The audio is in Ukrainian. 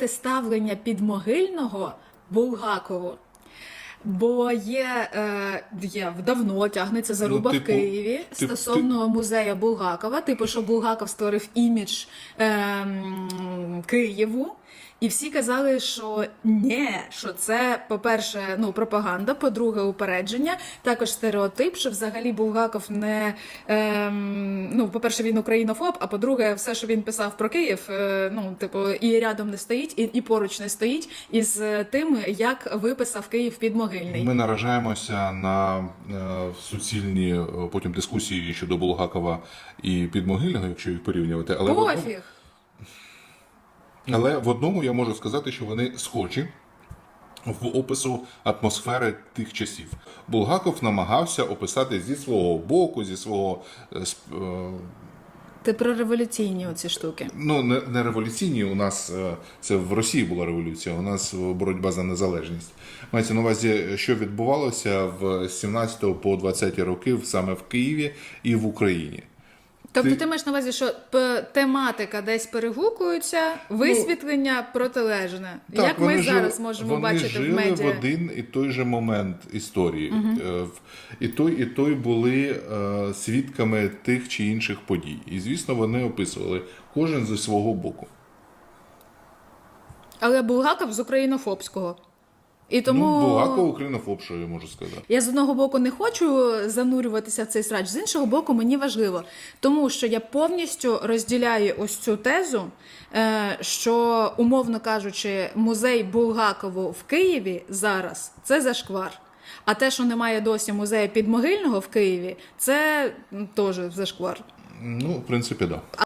протиставлення підмогильного Булгакову. Бо є, е, є давно тягнеться заруба Ну, в типу, Києві тип- стосовно музею Булгакова. Типу, що Булгаков створив імідж е, Києву. І всі казали, що ні, що це, по-перше, ну, пропаганда, по-друге, упередження, також стереотип, що взагалі Булгаков не ем, ну, по-перше, він українофоб, а по-друге, все, що він писав про Київ, е, ну, типу, і рядом не стоїть, і, і поруч не стоїть із е, тим, як виписав Київ підмогильний. Ми наражаємося на е, суцільні е, потім дискусії щодо Булгакова і Підмогильного, якщо їх порівнювати. Але в, одному, але в одному я можу сказати, що вони схожі. В опису атмосфери тих часів Булгаков намагався описати зі свого боку, зі свого е, Ти про революційні оці штуки. ну не, не революційні. У нас е, це в Росії була революція. У нас боротьба за незалежність. Мається на увазі, що відбувалося в 17 по 20 роки саме в Києві і в Україні. Тобто Ти- ти маєш на увазі, що тематика десь перегукується, висвітлення протилежне. Як ми вони зараз можемо вони бачити жили в медіа? в один і той же момент історії. В- І той, і той були е, свідками тих чи інших подій. І звісно, вони описували кожен зі свого боку. Але Булгаков з українофобського. І тому Ну, Булгаков українофоб, що я можу сказати. я з одного боку не хочу занурюватися в цей срач, з іншого боку, мені важливо, тому що я повністю розділяю ось цю тезу, е, що, умовно кажучи, музей Булгакову в Києві зараз це зашквар. А те, що немає досі музею підмогильного в Києві, це теж зашквар. Ну, в принципі, так. Да.